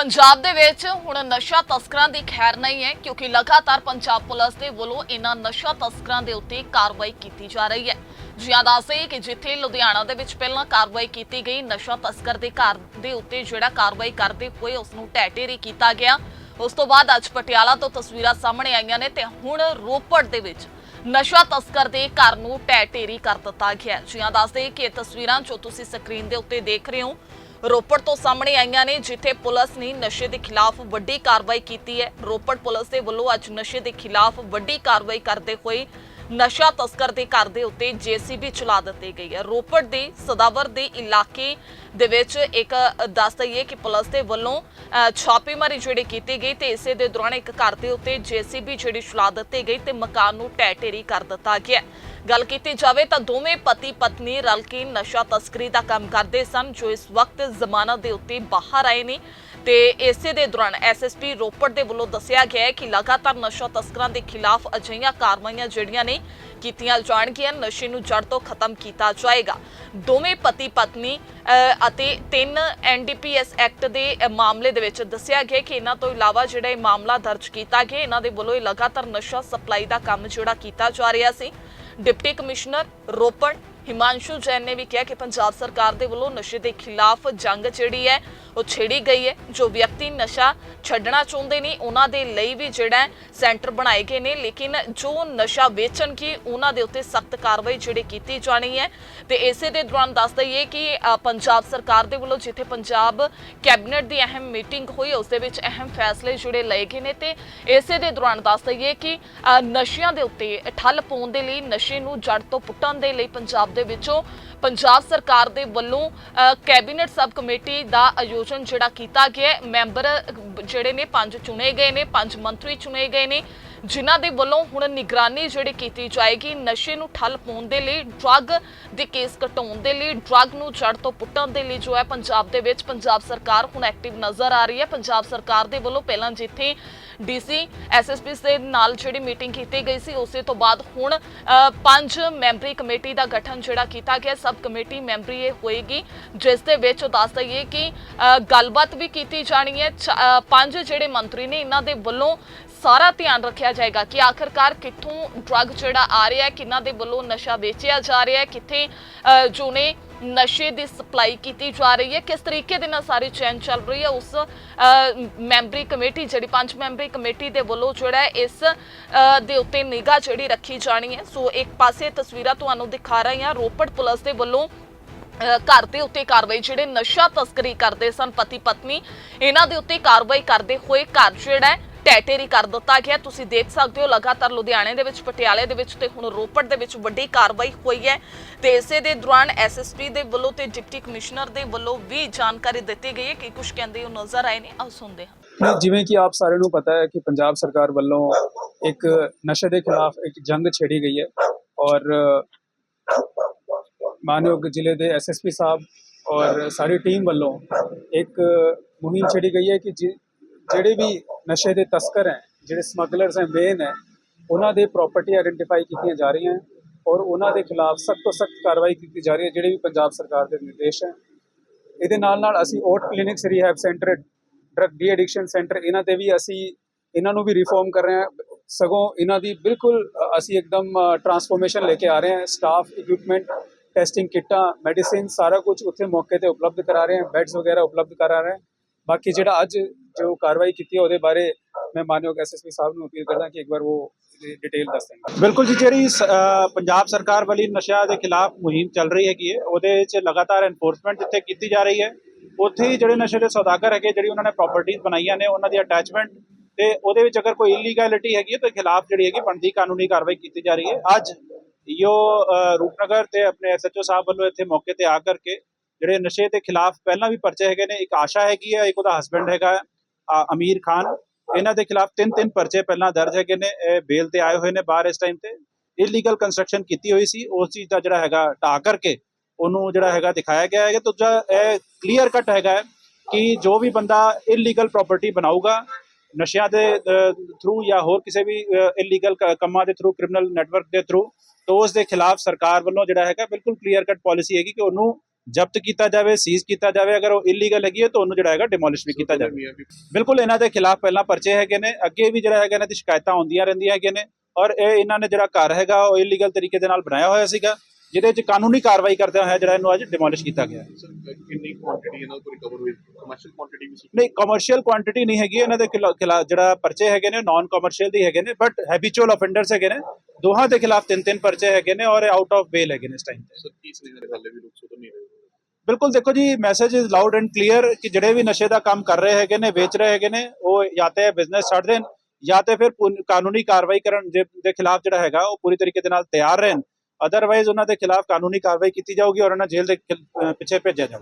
ਪੰਜਾਬ ਦੇ ਵਿੱਚ ਹੁਣ ਨਸ਼ਾ ਤਸਕਰਾਂ ਦੀ ਖੈਰ ਨਹੀਂ ਹੈ, ਕਿਉਂਕਿ ਲਗਾਤਾਰ ਪੰਜਾਬ ਪੁਲਿਸ ਦੇ ਵੱਲੋਂ ਇਹਨਾਂ ਨਸ਼ਾ ਤਸਕਰਾਂ ਦੇ ਉੱਤੇ ਕਾਰਵਾਈ ਕੀਤੀ ਜਾ ਰਹੀ ਹੈ ਜ਼ਿਆਦਾ ਦੱਸੇ ਕਿ ਜਿੱਥੇ ਲੁਧਿਆਣਾ ਦੇ ਵਿੱਚ ਪਹਿਲਾਂ ਕਾਰਵਾਈ ਕੀਤੀ ਗਈ, ਨਸ਼ਾ ਤਸਕਰ ਦੇ ਘਰ ਦੇ ਉੱਤੇ ਜਿਹੜਾ ਕਾਰਵਾਈ ਕਰਦੇ ਹੋਏ ਉਸ ਨੂੰ ਢਹਿ ਕੀਤਾ ਗਿਆ ਉਸ ਤੋਂ ਬਾਅਦ ਅੱਜ ਪਟਿਆਲਾ ਤੋਂ ਤਸਵੀਰਾਂ ਸਾਹਮਣੇ ਆਈਆਂ ਨੇ ਤੇ ਹੁਣ ਰੋਪੜ ਦੇ ਵਿੱਚ ਨਸ਼ਾ ਤਸਕਰ ਦੇ ਘਰ ਨੂੰ ਢਹਿ ਢੇਰੀ ਕਰ ਦਿੱਤਾ ਗਿਆ ਹੈ। ਜਿਵੇਂ ਦੱਸਦੇ ਕਿ ਇਹ ਤਸਵੀਰਾਂ ਜੋ ਤੁਸੀਂ ਸਕਰੀਨ ਦੇ ਉੱਤੇ ਦੇਖ ਰਹੇ ਹੋ ਰੋਪੜ ਤੋਂ ਸਾਹਮਣੇ ਆਈਆਂ ਨੇ ਜਿੱਥੇ ਪੁਲਿਸ ਨੇ ਨਸ਼ੇ ਦੇ ਖਿਲਾਫ ਵੱਡੀ ਕਾਰਵਾਈ ਕੀਤੀ ਹੈ। ਰੋਪੜ ਪੁਲਿਸ ਦੇ ਵੱਲੋਂ ਅੱਜ ਨਸ਼ੇ ਦੇ ਖਿਲਾਫ ਵੱਡੀ ਕਾਰਵਾਈ ਕਰਦੇ ਹੋਏ ਨਸ਼ਾ ਤਸਕਰ ਦੇ ਘਰ ਦੇ ਉੱਤੇ ਜੀਸੀਬੀ ਚਲਾ ਦਿੱਤੀ ਗਈ ਹੈ। ਰੋਪੜ ਦੇ ਸਦਾਵਰ ਦੇ ਇਲਾਕੇ ਦੇ ਵਿੱਚ ਇੱਕ ਦੱਸ ਦਈਏ ਕਿ ਪੁਲਿਸ ਦੇ ਵੱਲੋਂ ਅ, ਛਾਪੇਮਾਰੀ ਜਿਹੜੀ ਕੀਤੀ ਗਈ ਤੇ ਇਸੇ ਦੇ ਦੌਰਾਨ ਇੱਕ ਘਰ ਦੇ ਉੱਤੇ ਜੀਸੀਬੀ ਜਿਹੜੀ ਚਲਾ ਦਿੱਤੀ ਗਈ ਤੇ ਮਕਾਨ ਨੂੰ ਢਹਿ ਢੇਰੀ ਕਰ ਦਿੱਤਾ ਗਿਆ ਗੱਲ ਕੀਤੀ ਜਾਵੇ ਤਾਂ ਦੋਵੇਂ ਪਤੀ ਪਤਨੀ ਰਲ ਕੇ ਨਸ਼ਾ ਤਸਕਰੀ ਦਾ ਕੰਮ ਕਰਦੇ ਸਨ, ਜੋ ਇਸ ਵਕਤ ਜ਼ਮਾਨਤ ਦੇ ਉੱਤੇ ਬਾਹਰ ਆਏ ਨੇ। ਤੇ ਇਸੇ ਦੇ ਦੌਰਾਨ ਐਸਐਸਪੀ ਰੋਪੜ ਦੇ ਵੱਲੋਂ ਦੱਸਿਆ ਗਿਆ ਹੈ ਕਿ ਲਗਾਤਾਰ ਨਸ਼ਾ ਤਸਕਰਾਂ ਦੇ ਖਿਲਾਫ ਅਜਿਹੀਆਂ ਕਾਰਵਾਈਆਂ ਜਿਹੜੀਆਂ ਨੇ ਕੀਤੀਆਂ ਜਾਣਗੀਆਂ, ਨਸ਼ੇ ਨੂੰ ਜੜ ਤੋਂ ਖਤਮ ਕੀਤਾ ਜਾਏਗਾ। ਦੋਵੇਂ ਪਤੀ ਪਤਨੀ ਅਤੇ ਤਿੰਨ ਐਨਡੀਪੀਐਸ ਐਕਟ ਦੇ ਮਾਮਲੇ ਦੇ ਵਿੱਚ ਦੱਸਿਆ ਗਿਆ ਕਿ ਇਹਨਾਂ ਤੋਂ ਇਲਾਵਾ ਜਿਹੜਾ ਇਹ ਮਾਮਲਾ ਦਰਜ ਕੀਤਾ ਗਿਆ, ਇਹਨਾਂ ਦੇ ਵੱਲੋਂ ਇਹ ਲਗਾਤਾਰ ਨਸ਼ਾ ਸਪਲਾਈ ਦਾ ਕੰਮ ਜਿਹੜਾ ਕੀਤਾ ਜਾ ਰਿਹਾ ਸੀ। ਡਿਪਟੀ ਕਮਿਸ਼ਨਰ ਰੋਪੜ ਹਿਮਾਂਸ਼ੂ ਜੈਨ ਨੇ ਵੀ ਕਿਹਾ ਕਿ ਪੰਜਾਬ ਸਰਕਾਰ ਦੇ ਵੱਲੋਂ ਨਸ਼ੇ ਦੇ ਖਿਲਾਫ ਜੰਗ ਜਿਹੜੀ ਹੈ, ਉਹ ਛੇੜੀ ਗਈ ਹੈ। ਜੋ ਵਿਅਕਤੀ ਨਸ਼ਾ ਛੱਡਣਾ ਚਾਹੁੰਦੇ ਨੇ, ਉਹਨਾਂ ਦੇ ਲਈ ਵੀ ਜਿਹੜਾ ਸੈਂਟਰ ਬਣਾਏ ਗਏ ਨੇ। ਲੇਕਿਨ ਜੋ ਨਸ਼ਾ ਵੇਚਣ ਕੀ, ਉਹਨਾਂ ਦੇ ਉੱਤੇ ਸਖਤ ਕਾਰਵਾਈ ਜਿਹੜੀ ਕੀਤੀ ਜਾਣੀ ਹੈ। ਤੇ ਇਸੇ ਦੇ ਦੌਰਾਨ ਦੱਸ ਦਈਏ ਕਿ ਪੰਜਾਬ ਸਰਕਾਰ ਦੇ ਵੱਲੋਂ ਜਿੱਥੇ ਪੰਜਾਬ ਕੈਬਨਿਟ ਦੀ ਅਹਿਮ ਮੀਟਿੰਗ ਹੋਈ, ਉਸ ਦੇ ਵਿੱਚ ਅਹਿਮ ਫੈਸਲੇ ਜਿਹੜੇ ਲਏ ਗਏ ਨੇ। ਤੇ ਇਸੇ ਦੇ ਦੌਰਾਨ ਦੱਸ ਦਈਏ ਕਿ ਨਸ਼ਿਆਂ ਦੇ ਉੱਤੇ ਠੱਲ ਪਾਉਣ ਦੇ ਲਈ, ਨਸ਼ੇ ਨੂੰ ਜੜ ਤੋਂ ਪੁੱਟਣ ਦੇ ਲਈ ਪੰਜਾਬ ਦੇ ਵਿੱਚੋਂ ਪੰਜਾਬ ਸਰਕਾਰ ਦੇ ਵੱਲੋਂ ਅ, ਕੈਬਨਿਟ ਸਬ ਕਮੇਟੀ ਦਾ ਆਯੋਜਨ ਜਿਹੜਾ ਕੀਤਾ ਗਿਆ ਮੈਂਬਰ ਜਿਹੜੇ ਨੇ ਪੰਜ ਚੁਣੇ ਗਏ ਨੇ ਪੰਜ ਮੰਤਰੀ ਚੁਣੇ ਗਏ ਨੇ। ਜਿਨ੍ਹਾਂ ਦੇ ਵੱਲੋਂ ਹੁਣ ਨਿਗਰਾਨੀ ਜਿਹੜੀ ਕੀਤੀ ਜਾਏਗੀ, ਨਸ਼ੇ ਨੂੰ ਠੱਲ ਪਾਉਣ ਦੇ ਲਈ ਡਰੱਗ ਦੇ ਕੇਸ ਘਟਾਉਣ ਦੇ ਲਈ ਡਰੱਗ ਨੂੰ ਜੜ ਤੋਂ ਪੁੱਟਣ ਦੇ ਲਈ ਜੋ ਹੈ ਪੰਜਾਬ ਦੇ ਵਿੱਚ ਪੰਜਾਬ ਸਰਕਾਰ ਹੁਣ ਐਕਟਿਵ ਨਜ਼ਰ ਆ ਰਹੀ ਹੈ। ਪੰਜਾਬ ਸਰਕਾਰ ਦੇ ਵੱਲੋਂ ਪਹਿਲਾਂ ਜਿੱਥੇ ਡੀਸੀ ਐਸਐਸਪੀ ਦੇ ਨਾਲ ਜਿਹੜੀ ਮੀਟਿੰਗ ਕੀਤੀ ਗਈ ਸੀ, ਉਸੇ ਤੋਂ ਬਾਅਦ ਹੁਣ ਪੰਜ ਮੈਂਬਰੀ ਕਮੇਟੀ ਦਾ ਗਠਨ ਜਿਹੜਾ ਕੀਤਾ ਗਿਆ। ਸਬ ਕਮੇਟੀ ਮੈਂਬਰੀ ਇਹ ਹੋਏਗੀ, ਜਿਸ ਦੇ ਵਿੱਚ ਦੱਸ ਦਈਏ ਕਿ ਗੱਲਬਾਤ ਵੀ ਕੀਤੀ ਜਾਣੀ ਹੈ। ਚ- ਪੰਜ ਜਿਹੜੇ ਮੰਤਰੀ ਨੇ, ਇਹਨਾਂ ਦੇ ਵੱਲੋਂ ਸਾਰਾ ਧਿਆਨ ਰੱਖਿਆ ਜਾਏਗਾ ਕਿ ਆਖਰਕਾਰ ਕਿੱਥੋਂ ਡਰੱਗ ਜਿਹੜਾ ਆ ਰਿਹਾ ਹੈ ਕਿਨਾਂ ਦੇ ਵੱਲੋਂ ਨਸ਼ਾ ਵੇਚਿਆ ਜਾ ਰਿਹਾ ਹੈ, ਕਿੱਥੇ ਜੋ ਨੇ ਨਸ਼ੇ ਦੀ ਸਪਲਾਈ ਕੀਤੀ ਜਾ ਰਹੀ ਹੈ, ਕਿਸ ਤਰੀਕੇ ਦੇ ਨਾਲ ਸਾਰੀ ਚੈਨ ਚੱਲ ਰਹੀ ਹੈ, ਉਸ ਮੈਂਬਰੀ ਕਮੇਟੀ, ਜਿਹੜੀ ਪੰਜ ਮੈਂਬਰੀ ਕਮੇਟੀ ਦੇ ਵੱਲੋਂ ਜਿਹੜਾ ਇਸ ਦੇ ਉੱਤੇ ਨਿਗਾਹ ਜਿਹੜੀ ਰੱਖੀ ਜਾਣੀ ਹੈ। ਸੋ ਇੱਕ ਪਾਸੇ ਤਸਵੀਰਾਂ ਤੁਹਾਨੂੰ ਦਿਖਾ ਰਹੀ ਹਾਂ, ਰੋਪੜ ਪੁਲਿਸ ਦੇ ਵੱਲੋਂ ਘਰ ਦੇ ਉੱਤੇ ਕਾਰਵਾਈ, ਜਿਹੜੇ ਨਸ਼ਾ ਤਸਕਰੀ ਕਰਦੇ ਸਨ ਪਤੀ ਪਤਨੀ ਇਹਨਾਂ ਦੇ ਉੱਤੇ ਕਾਰਵਾਈ ਕਰਦੇ ਹੋਏ ਘਰ ਜਿਹੜਾ ਟੈਟੇਰੀ ਕਰ ਦਿੱਤਾ ਗਿਆ। ਤੁਸੀਂ ਦੇਖ ਸਕਦੇ ਹੋ ਲਗਾਤਾਰ ਲੁਧਿਆਣੇ ਦੇ ਵਿੱਚ ਪਟਿਆਲੇ ਦੇ ਵਿੱਚ ਤੇ ਹੁਣ ਰੋਪੜ ਦੇ ਵਿੱਚ ਵੱਡੀ ਕਾਰਵਾਈ ਹੋਈ ਹੈ। ਤੇ ਇਸੇ ਦੇ ਦੌਰਾਨ ਐਸਐਸਪੀ ਦੇ ਵੱਲੋਂ ਤੇ ਡਿਪਟੀ ਕਮਿਸ਼ਨਰ ਦੇ ਵੱਲੋਂ ਵੀ ਜਾਣਕਾਰੀ ਦਿੱਤੀ ਗਈ ਹੈ ਕਿ ਕੁਝ ਕਹਿੰਦੇ ਉਹ ਨਜ਼ਰ ਆਏ ਨੇ। ਆਓ ਸੁਣਦੇ ਹਾਂ। ਨਹੀਂ, ਜਿਵੇਂ ਕਿ ਆਪ ਸਾਰਿਆਂ ਨੂੰ ਪਤਾ ਹੈ ਕਿ ਪੰਜਾਬ ਸਰਕਾਰ ਵੱਲੋਂ ਇੱਕ ਨਸ਼ੇ ਦੇ ਖਿਲਾਫ ਇੱਕ ਜੰਗ ਛੇੜੀ ਗਈ ਹੈ ਔਰ ਮਾਨਯੋਗ ਜ਼ਿਲ੍ਹੇ ਦੇ ਐਸਐਸਪੀ ਸਾਹਿਬ ਔਰ ਸਾਰੀ ਟੀਮ ਵੱਲੋਂ ਇੱਕ ਮੁਹਿੰਮ ਛੇੜੀ ਗਈ ਹੈ ਕਿ ਜਿਹੜੇ ਵੀ ਨਸ਼ੇ ਦੇ ਤਸਕਰ ਹੈ, ਜਿਹੜੇ ਸਮਗਲਰਸ ਹੈ ਮੇਨ ਹੈ, ਉਹਨਾਂ ਦੇ ਪ੍ਰਾਪਰਟੀ ਆਇਡੈਂਟੀਫਾਈ ਕੀਤੀਆਂ ਜਾ ਰਹੀਆਂ ਔਰ ਉਹਨਾਂ ਦੇ ਖਿਲਾਫ ਸਖਤ ਤੋਂ ਸਖਤ ਕਾਰਵਾਈ ਕੀਤੀ ਜਾ ਰਹੀ ਹੈ, ਜਿਹੜੇ ਵੀ ਪੰਜਾਬ ਸਰਕਾਰ ਦੇ ਨਿਰਦੇਸ਼ ਹੈ। ਇਹਦੇ ਨਾਲ ਨਾਲ ਅਸੀਂ OOAT clinics rehab centre drug de addiction centre ਇਹਨਾਂ ਤੇ ਵੀ ਅਸੀਂ ਇਹਨਾਂ ਨੂੰ ਵੀ ਰਿਫਾਰਮ ਕਰ ਰਹੇ ਹਾਂ। ਸਗੋਂ ਇਹਨਾਂ ਦੀ ਬਿਲਕੁਲ ਅਸੀਂ ਇੱਕਦਮ ਟਰਾਂਸਫੋਰਮੇਸ਼ਨ ਲੈ ਕੇ ਆ ਰਹੇ ਹਾਂ। ਸਟਾਫ ਇਕਵਿਪਮੈਂਟ ਟੈਸਟਿੰਗ ਕਿੱਟਾਂ ਮੈਡੀਸਿਨ ਸਾਰਾ ਕੁਝ ਉੱਥੇ ਮੌਕੇ ਤੇ ਉਪਲਬਧ ਕਰਾ ਰਹੇ ਹਾਂ ਬੈੱਡਸ ਵਗੈਰਾ ਉਪਲਬਧ ਕਰਾ ਰਹੇ ਹਾਂ। ਬਾਕੀ ਜਿਹੜਾ ਅੱਜ ਜੋ ਕਾਰਵਾਈ ਕੀਤੀ ਹੈ ਉਹਦੇ ਬਾਰੇ ਮੈਂ ਮਾਨਯੋਗ ਐਸਐਸਪੀ ਸਾਹਿਬ ਨੂੰ ਅਪੀਲ ਕਰਦਾ ਕਿ ਇੱਕ ਵਾਰ ਉਹ ਡਿਟੇਲ ਦੱਸ ਦੇਣ। ਬਿਲਕੁਲ ਜੀ, ਜਿਹੜੀ ਪੰਜਾਬ ਸਰਕਾਰ ਵੱਲੋਂ ਨਸ਼ਾ ਦੇ ਖਿਲਾਫ ਮੁਹਿੰਮ ਚੱਲ ਰਹੀ ਹੈਗੀ ਹੈ, ਉਹਦੇ ਵਿੱਚ ਲਗਾਤਾਰ ਐਨਫੋਰਸਮੈਂਟ ਜਿੱਥੇ ਕੀਤੀ ਜਾ ਰਹੀ ਹੈ, ਉੱਥੇ ਹੀ ਜਿਹੜੇ ਨਸ਼ੇ ਦੇ ਸੌਦਾਗਰ ਹੈਗੇ, ਜਿਹੜੀ ਉਹਨਾਂ ਨੇ ਪ੍ਰਾਪਰਟੀਆਂ ਬਣਾਈਆਂ ਨੇ, ਉਹਨਾਂ ਦੀ ਅਟੈਚਮੈਂਟ ਤੇ ਉਹਦੇ ਵਿੱਚ ਅਗਰ ਕੋਈ ਇਲੀਗੈਲਿਟੀ ਹੈਗੀ ਹੈ, ਤਾਂ ਖਿਲਾਫ ਜਿਹੜੀ ਹੈਗੀ ਬਣਦੀ ਕਾਨੂੰਨੀ ਕਾਰਵਾਈ ਕੀਤੀ ਜਾ ਰਹੀ ਹੈ। ਅੱਜ ਯੋ ਰੂਪਨਗਰ ਤੇ ਆਪਣੇ ਐਸਐਚਓ ਸਾਹਿਬ ਵੱਲੋਂ ਇੱਥੇ ਮੌਕੇ ਤੇ ਆ ਕਰਕੇ ਜਿਹੜੇ ਨਸ਼ੇ ਦੇ ਖਿਲਾਫ ਪਹਿਲਾਂ ਵੀ ਪਰਚੇ ਹੈਗੇ ਨੇ, ਇੱਕ ਆਸ਼ਾ ਹੈਗੀ ਹੈ ਇੱਕ ਉਹਦਾ ਹਸਬੰਡ ਹੈਗਾ ਅਮੀਰ ਖਾਨ। ਇਹਨਾਂ ਦੇ ਖਿਲਾਫ ਤਿੰਨ ਤਿੰਨ ਪਰਚੇ ਪਹਿਲਾਂ ਦਰਜ ਹੈਗੇ ਨੇ, ਇਹ ਬੇਲ ਤੇ ਆਏ ਹੋਏ ਨੇ ਬਾਹਰ ਇਸ ਟਾਈਮ ਤੇ। ਇਲੀਗਲ ਕੰਸਟਰਕਸ਼ਨ ਕੀਤੀ ਹੋਈ ਸੀ, ਉਸ ਚੀਜ਼ ਦਾ ਜਿਹੜਾ ਹੈਗਾ ਢਾ ਕਰਕੇ ਉਹਨੂੰ ਜਿਹੜਾ ਹੈਗਾ ਦਿਖਾਇਆ ਗਿਆ ਹੈ ਕਿ ਦੂਜਾ, ਇਹ ਕਲੀਅਰ ਕੱਟ ਹੈਗਾ ਹੈ ਕਿ ਜੋ ਵੀ ਬੰਦਾ ਇਲੀਗਲ ਪ੍ਰਾਪਰਟੀ ਬਣਾਊਗਾ, ਨਸ਼ਿਆਂ ਦੇ ਥਰੂ ਜਾਂ ਹੋਰ ਕਿਸੇ ਵੀ ਇਲੀਗਲ ਕੰਮਾਂ ਦੇ ਥਰੂ ਕ੍ਰਿਮੀਨਲ ਨੈਟਵਰਕ ਦੇ ਥਰੂ ਤੋਂ ਉਸ ਦੇ ਖਿਲਾਫ ਸਰਕਾਰ ਵੱਲੋਂ ਜਿਹੜਾ ਹੈਗਾ ਬਿਲਕੁਲ ਕਲੀਅਰ ਕੱਟ ਪਾਲਿਸੀ ਹੈਗੀ ਕਿ ਉਹਨੂੰ ਜ਼ਬਤ ਕੀਤਾ ਜਾਵੇ ਸੀਜ਼ ਕੀਤਾ ਜਾਵੇ ਅਗਰ ਉਹ ਇਲੀਗਲ ਹੈਗੀ ਹੈ ਤਾਂ ਉਹਨੂੰ ਜਿਹੜਾ ਹੈਗਾ ਡਿਮੋਲਿਸ਼ ਵੀ ਕੀਤਾ ਜਾਵੇ। ਬਿਲਕੁਲ ਇਹਨਾਂ ਦੇ ਖਿਲਾਫ ਪਹਿਲਾਂ ਪਰਚੇ ਹੈਗੇ ਨੇ ਅੱਗੇ ਵੀ ਜਿਹੜਾ ਹੈਗਾ ਇਹਨਾਂ ਦੀ ਸ਼ਿਕਾਇਤਾਂ ਆਉਂਦੀਆਂ ਰਹਿੰਦੀਆਂ ਹੈਗੀਆਂ ਨੇ ਔਰ ਇਹ ਇਹਨਾਂ ਨੇ ਜਿਹੜਾ ਘਰ ਹੈਗਾ ਉਹ ਇਲੀਗਲ ਤਰੀਕੇ ਦੇ ਨਾਲ ਬਣਾਇਆ ਹੋਇਆ ਸੀਗਾ ਜਿਹਦੇ 'ਚ ਕਾਨੂੰਨੀ ਕਾਰਵਾਈ ਕਰਦਿਆਂ ਹੋਇਆ ਜਿਹੜਾ ਇਹਨੂੰ ਅੱਜ ਡਿਮੋਲਿਸ਼ ਕੀਤਾ ਗਿਆ। ਸਰ ਕਿੰਨੀ ਕੁਆਂਟੀਟੀ ਇਹਨਾਂ ਕੋਲ ਰਿਕਵਰ ਹੋਈ? ਕਮਰਸ਼ੀਅਲ ਕੁਆਂਟੀਟੀ ਵੀ ਸੀ? ਨਹੀਂ ਕਮਰਸ਼ੀਅਲ ਕੁਆਂਟੀਟੀ ਨਹੀਂ ਹੈਗੀ ਇਹਨਾਂ ਦੇ ਖਿਲਾਫ ਜਿਹੜਾ ਪਰਚੇ ਹੈਗੇ ਨੇ ਨਾਨ ਕਮਰਸ਼ੀਅਲ ਦੀ ਹੈਗੇ ਨੇ ਬਟ ਹੈਬਿਚੁਅਲ ਆਫੈਂਡਰਸ ਹੈਗੇ ਨੇ ਦੋਹਾਂ ਦੇ ਖਿਲਾਫ ਤਿੰਨ ਤਿੰਨ ਪਰਚੇ ਹੈਗੇ ਨੇ ਔਰ ਆਊਟ ਆਫ ਬੇਲ ਹੈਗੇ ਨੇ ਇਸ ਟਾਈਮ ਸਰ ਕੀ ਸੁਨੇਹਾ ਨਿਕਾਲੇ ਵੀ? ਲੋਕ ਸੁਧਰ ਨਹੀਂ ਰਹੇ। ਬਿਲਕੁਲ ਦੇਖੋ ਜੀ message is loud and clear ਕਿ ਜਿਹੜੇ ਵੀ ਨਸ਼ੇ ਦਾ ਕੰਮ ਕਰ ਰਹੇ ਹੈਗੇ ਨੇ, ਵੇਚ ਰਹੇ ਹੈਗੇ ਨੇ, ਉਹ ਜਾਂ ਤੇ ਬਿਜ਼ਨਸ ਛੱਡ ਦੇਣ, ਜਾਂ ਤੇ ਫਿਰ ਕਾਨੂੰਨੀ ਕਾਰਵਾਈ ਕਰਨ ਦੇ ਖਿਲਾਫ ਜਿਹੜਾ ਹੈਗਾ, ਉਹ ਪੂਰੀ ਤਰੀਕੇ ਦੇ ਨਾਲ ਤਿਆਰ ਰਹਿਣ। ਅਦਰਵਾਈਜ਼ ਉਹਨਾਂ ਦੇ ਖਿਲਾਫ ਕਾਨੂੰਨੀ ਕਾਰਵਾਈ ਕੀਤੀ ਜਾਊਗੀ ਔਰ ਉਹਨਾਂ ਜੇਲ੍ਹ ਦੇ ਪਿੱਛੇ ਭੇਜਿਆ ਜਾਊਗਾ